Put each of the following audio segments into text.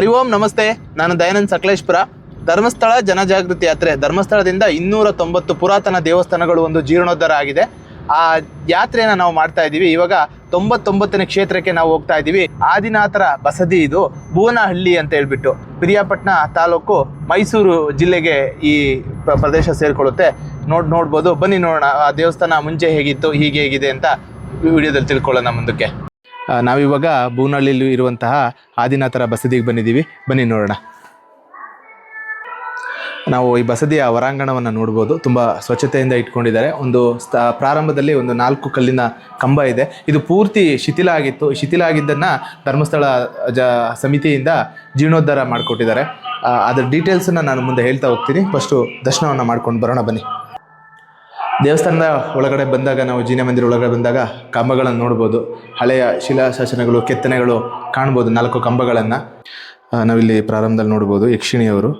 ಹರಿ ಓಂ, ನಮಸ್ತೆ. ನಾನು ದಯಾನಂದ್ ಸಕಲೇಶ್ಪುರ. ಧರ್ಮಸ್ಥಳ ಜನಜಾಗೃತಿ ಯಾತ್ರೆ. ಧರ್ಮಸ್ಥಳದಿಂದ ಇನ್ನೂರ ತೊಂಬತ್ತು ಪುರಾತನ ದೇವಸ್ಥಾನಗಳು ಒಂದು ಜೀರ್ಣೋದ್ಧಾರ ಆಗಿದೆ. ಆ ಯಾತ್ರೆಯನ್ನು ನಾವು ಮಾಡ್ತಾ ಇದ್ದೀವಿ. ಇವಾಗ ತೊಂಬತ್ತೊಂಬತ್ತನೇ ಕ್ಷೇತ್ರಕ್ಕೆ ನಾವು ಹೋಗ್ತಾ ಇದ್ದೀವಿ. ಆದಿನಾಥರ ಬಸದಿ ಇದು. ಭುವನಹಳ್ಳಿ ಅಂತ ಹೇಳ್ಬಿಟ್ಟು. ಪಿರಿಯಾಪಟ್ಟಣ ತಾಲೂಕು ಮೈಸೂರು ಜಿಲ್ಲೆಗೆ ಈ ಪ್ರ- ಪ್ರದೇಶ ಸೇರಿಕೊಳ್ಳುತ್ತೆ. ನೋಡ್, ನೋಡ್ಬೋದು. ಬನ್ನಿ ನೋಡೋಣ. ಆ ದೇವಸ್ಥಾನ ಮುಂಚೆ ಹೇಗಿತ್ತು, ಹೀಗೆ ಹೇಗಿದೆ ಅಂತ ವಿಡಿಯೋದಲ್ಲಿ ತಿಳ್ಕೊಳ್ಳೋಣ ಮುಂದಕ್ಕೆ. ನಾವಿವಾಗ ಬೂನಹಳ್ಳಿಲಿ ಇರುವಂತಹ ಆದಿನಾಥರ ಬಸದಿಗೆ ಬಂದಿದ್ದೀವಿ. ಬನ್ನಿ ನೋಡೋಣ. ನಾವು ಈ ಬಸದಿಯ ಹೊರಾಂಗಣವನ್ನು ನೋಡ್ಬೋದು. ತುಂಬ ಸ್ವಚ್ಛತೆಯಿಂದ ಇಟ್ಕೊಂಡಿದ್ದಾರೆ. ಒಂದು ಸ್ಥ, ಪ್ರಾರಂಭದಲ್ಲಿ ಒಂದು ನಾಲ್ಕು ಕಲ್ಲಿನ ಕಂಬ ಇದೆ. ಇದು ಪೂರ್ತಿ ಶಿಥಿಲ ಆಗಿತ್ತು. ಶಿಥಿಲ ಆಗಿದ್ದನ್ನು ಧರ್ಮಸ್ಥಳ ಜ, ಸಮಿತಿಯಿಂದ ಜೀರ್ಣೋದ್ಧಾರ ಮಾಡಿಕೊಟ್ಟಿದ್ದಾರೆ. ಅದರ ಡೀಟೇಲ್ಸನ್ನು ನಾನು ಮುಂದೆ ಹೇಳ್ತಾ ಹೋಗ್ತೀನಿ. ಫಸ್ಟು ದರ್ಶನವನ್ನು ಮಾಡ್ಕೊಂಡು ಬರೋಣ. ಬನ್ನಿ. ದೇವಸ್ಥಾನದ ಒಳಗಡೆ ಬಂದಾಗ ನಾವು ಜೀನ ಮಂದಿರ ಒಳಗಡೆ ಬಂದಾಗ ಕಂಬಗಳನ್ನು ನೋಡ್ಬೋದು. ಹಳೆಯ ಶಿಲಾಶಾಸನಗಳು ಕೆತ್ತನೆಗಳು ಕಾಣ್ಬೋದು ನಾಲ್ಕು ಕಂಬಗಳನ್ನು. ನಾವಿಲ್ಲಿ ಪ್ರಾರಂಭದಲ್ಲಿ ನೋಡ್ಬೋದು ಯಕ್ಷಿಣಿಯವರು.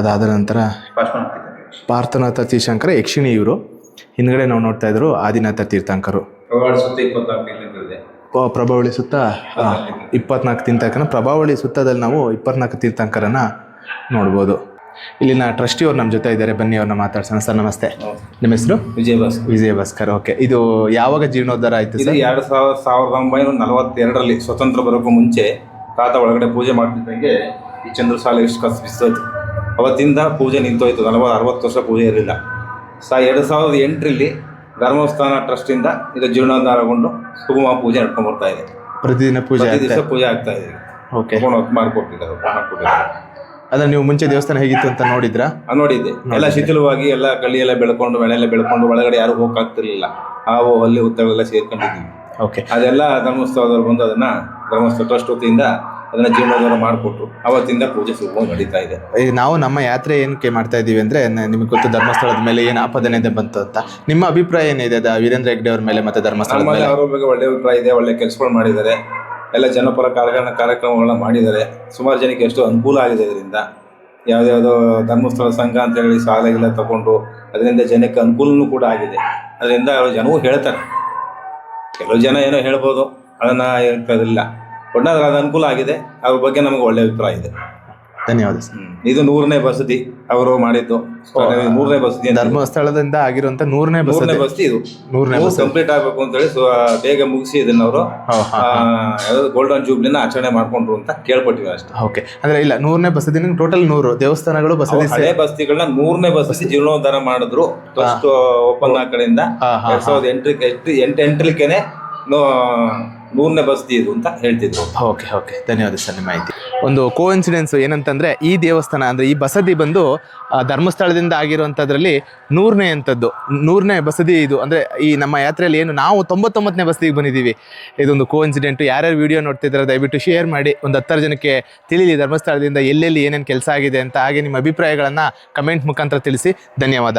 ಅದಾದ ನಂತರ ಪಾರ್ಥನಾಥ ತೀರ್ಥಂಕರ ಯಕ್ಷಿಣಿ ಇವರು ಹಿಂದ್ಗಡೆ ನಾವು ನೋಡ್ತಾ ಇದ್ರು ಆದಿನಾಥ ತೀರ್ಥಂಕರು. ಪ್ರಭಾವಳಿ ಸುತ್ತ ಇಪ್ಪತ್ನಾಲ್ಕು ತೀರ್ಥಂಕರ ಪ್ರಭಾವಳಿ ಸುತ್ತದಲ್ಲಿ ನಾವು ಇಪ್ಪತ್ನಾಲ್ಕು ತೀರ್ಥಂಕರನ್ನ ನೋಡ್ಬೋದು. ಇಲ್ಲಿನ ಟ್ರಸ್ಟಿಯವ್ರು ನಮ್ಮ ಜೊತೆ ಇದ್ದಾರೆ. ಬನ್ನಿ ಅವ್ರನ್ನ ಮಾತಾಡ್ಸೋಣ. ಸರ್ ನಮಸ್ತೆ. ನಿಮ್ಮ ಹೆಸರು? ವಿಜಯ ಭಾಸ್ಕರ್ ವಿಜಯ ಭಾಸ್ಕರ್ ಓಕೆ. ಇದು ಯಾವಾಗ ಜೀರ್ಣೋದ್ಧಾರ ಆಯ್ತು ಇದು ಸರ್? ಎರಡು ಸಾವಿರ ಸಾವಿರದ ಒಂಬೈನೂರ ನಲವತ್ತೆರಡರಲ್ಲಿ ಸ್ವತಂತ್ರ ಬರೋಕ್ಕೂ ಮುಂಚೆ ತಾತ ಒಳಗಡೆ ಪೂಜೆ ಮಾಡ್ತಿದ್ದಂಗೆ ಈ ಚಂದ್ರಸಾಲೆ ಇಷ್ಟು ಕಸ್ ಬಿಸ್ತೋಯ್ತು ಅವತ್ತಿಂದ ಪೂಜೆ ನಿಂತೋಯ್ತು. ನಲವತ್ತು ಅರವತ್ತು ವರ್ಷ ಪೂಜೆ ಇರಲಿಲ್ಲ. ಸಾ ಎರಡು ಸಾವಿರದ ಎಂಟರಲ್ಲಿ ಧರ್ಮಸ್ಥಾನ ಟ್ರಸ್ಟಿಂದ ಇದು ಜೀರ್ಣೋದ್ಧಾರಗೊಂಡು ಸುಗಮ ಪೂಜೆ ನಡ್ಕೊಂಡು ಬರ್ತಾ ಇದೆ. ಪ್ರತಿದಿನ ಪೂಜೆ ಪ್ರತಿ ದಿವಸ ಪೂಜೆ ಆಗ್ತಾ ಇದೆ. ಓಕೆ. ಮಾಡ್ಕೊಟ್ಟಿದ್ದಾರೆ ಪ್ರಾಣ ಕೊಟ್ಟಿದ್ದಾರೆ. ಅದ್ರ ನೀವು ಮುಂಚೆ ದೇವಸ್ಥಾನ ಹೇಗಿತ್ತು ಅಂತ ನೋಡಿದ್ರಾ? ಆ, ನೋಡಿದ್ದೆ. ಎಲ್ಲ ಶಿಥಿಲವಾಗಿ ಎಲ್ಲ ಕಳ್ಳಿ ಎಲ್ಲ ಬೆಳ್ಕೊಂಡು ಮಳೆ ಎಲ್ಲ ಬೆಳ್ಕೊಂಡು ಒಳಗಡೆ ಯಾರು ಹೋಗಕ್ಕಾಗ್ತಿರ್ಲಿಲ್ಲ ಹಾವು ಅಲ್ಲಿ ಹುತ್ತಗಳೆಲ್ಲ ಸೇರ್ಕೊಂಡಿದ್ದೀವಿ ಓಕೆ. ಅದೆಲ್ಲ ಧರ್ಮಸ್ಥಳದವ್ರು ಬಂದು ಅದನ್ನ ಧರ್ಮಸ್ಥಳ ಟ್ರಸ್ಟ್ ವತಿಯಿಂದ ಅದನ್ನ ಜೀರ್ಣೋದ್ಧಾರ ಮಾಡಿಕೊಟ್ರು. ಅವತ್ತಿಂದ ಪೂಜೆ ಸುಲಭ ನಡೀತಾ ಇದೆ. ಈಗ ನಾವು ನಮ್ಮ ಯಾತ್ರೆ ಏನಕ್ಕೆ ಮಾಡ್ತಾ ಇದ್ದೀವಿ ಅಂದ್ರೆ ನಿಮ್ಗೆ ಗೊತ್ತು ಧರ್ಮಸ್ಥಳದ ಮೇಲೆ ಏನು ಆಪಾದನೆ ಇದೆ ಬಂತು ಅಂತ. ನಿಮ್ಮ ಅಭಿಪ್ರಾಯ ಏನಿದೆ? ಅದ ವೀರೇಂದ್ರ ಹೆಗ್ಡೆ ಅವ್ರ ಮೇಲೆ ಮತ್ತೆ ಧರ್ಮಸ್ಥಳದ ನಮ್ಮಲ್ಲಿ ಮೇಲೆ? ಅವರ ಬಗ್ಗೆ ಒಳ್ಳೆ ಅಭಿಪ್ರಾಯ ಇದೆ ಒಳ್ಳೆ ಕೆಲಸಗಳು ಮಾಡಿದ್ದಾರೆ. ಎಲ್ಲ ಜನಪರ ಕಾರ್ಯಕ್ರಮ ಕಾರ್ಯಕ್ರಮಗಳನ್ನ ಮಾಡಿದ್ದಾರೆ. ಸುಮಾರು ಜನಕ್ಕೆ ಎಷ್ಟು ಅನುಕೂಲ ಆಗಿದೆ ಇದರಿಂದ. ಯಾವುದ್ಯಾವುದೋ ಧರ್ಮಸ್ಥಳ ಸಂಘ ಅಂತ ಹೇಳಿ ಸಾಲೆಗೆಲ್ಲ ತಗೊಂಡು ಅದರಿಂದ ಜನಕ್ಕೆ ಅನುಕೂಲನೂ ಕೂಡ ಆಗಿದೆ. ಅದರಿಂದ ಜನವೂ ಹೇಳ್ತಾರೆ. ಕೆಲವು ಜನ ಏನೋ ಹೇಳ್ಬೋದು. ಅದನ್ನ ಹೇಳ್ತದಿಲ್ಲ ಒಟ್ಟಾದ್ರೆ ಅದು ಅನುಕೂಲ ಆಗಿದೆ. ಅವ್ರ ಬಗ್ಗೆ ನಮಗೆ ಒಳ್ಳೆ ಅಭಿಪ್ರಾಯ ಇದೆ. ಧನ್ಯವಾದ ಸರ್. ಇದು ನೂರನೇ ಬಸದಿ ಅವರು ಮಾಡಿದ್ದು. ನೂರನೇ ಬಸದಿ ಧರ್ಮಸ್ಥಳದಿಂದ ಆಗಿರುವಂತ ನೂರನೇ ಮೂರನೇ ಬಸದಿ ಇದು. ನೂರನೇ ಬಸ್ ಕಂಪ್ಲೀಟ್ ಆಗ್ಬೇಕು ಅಂತ ಹೇಳಿ ಸೊ ಬೇಗ ಮುಗಿಸಿ ಇದನ್ನ ಅವರು. ಗೋಲ್ಡನ್ ಜೂಬ್ಲಿನ ಆಚರಣೆ ಮಾಡ್ಕೊಂಡ್ರು ಅಂತ ಕೇಳ್ಪಟ್ಟಿವಿ ಅಷ್ಟೇ. ಓಕೆ. ಅಂದ್ರೆ ಇಲ್ಲ ನೂರನೇ ಬಸದಿ ಟೋಟಲ್ ನೂರು. ದೇವಸ್ಥಾನಗಳು ಬಸದಿ ಹಳೆ ಬಸ್ತಿಗಳನ್ನ ನೂರನೇ ಬಸದಿ ಜೀರ್ಣೋದ್ಧಾರ ಮಾಡಿದ್ರು. ಫಸ್ಟ್ ಓಪನ್ ಆ ಕಡೆಯಿಂದ. ಎರಡ್ ಸಾವಿರದ ಎಂಟಕ್ಕೆ ಎಂಟು ಎಂಟು ಎಂಟಲಿಕೆನೆ ನೂರನೇ ಇದು ಅಂತ ಹೇಳ್ತಿದ್ರು. ಓಕೆ ಓಕೆ ಧನ್ಯವಾದ ಸರ್ ನಿಮ್ಮ ಮಾಹಿತಿ. ಒಂದು ಕೋ ಇನ್ಸಿಡೆನ್ಸ್ ಏನಂತಂದ್ರೆ ಈ ದೇವಸ್ಥಾನ, ಅಂದ್ರೆ ಈ ಬಸದಿ ಬಂದು ಧರ್ಮಸ್ಥಳದಿಂದ ಆಗಿರುವಂಥದ್ರಲ್ಲಿ ನೂರನೇ ಅಂಥದ್ದು. ನೂರನೇ ಬಸದಿ ಇದು. ಅಂದ್ರೆ ಈ ನಮ್ಮ ಯಾತ್ರೆಯಲ್ಲಿ ಏನು ನಾವು ತೊಂಬತ್ತೊಂಬತ್ತನೇ ಬಸದಿಗೆ ಬಂದಿದ್ದೀವಿ. ಇದೊಂದು ಕೋ ಇನ್ಸಿಡೆಂಟ್ ಯಾರ್ಯಾರು ವಿಡಿಯೋ ನೋಡ್ತಿದ್ರೆ, ದಯವಿಟ್ಟು ಶೇರ್ ಮಾಡಿ. ಒಂದು ಹತ್ತಾರು ಜನಕ್ಕೆ ತಿಳಿಲಿ ಧರ್ಮಸ್ಥಳದಿಂದ ಎಲ್ಲೆಲ್ಲಿ ಏನೇನು ಕೆಲಸ ಆಗಿದೆ ಅಂತ. ಹಾಗೆ ನಿಮ್ಮ ಅಭಿಪ್ರಾಯಗಳನ್ನು ಕಮೆಂಟ್ ಮುಖಾಂತರ ತಿಳಿಸಿ. ಧನ್ಯವಾದ.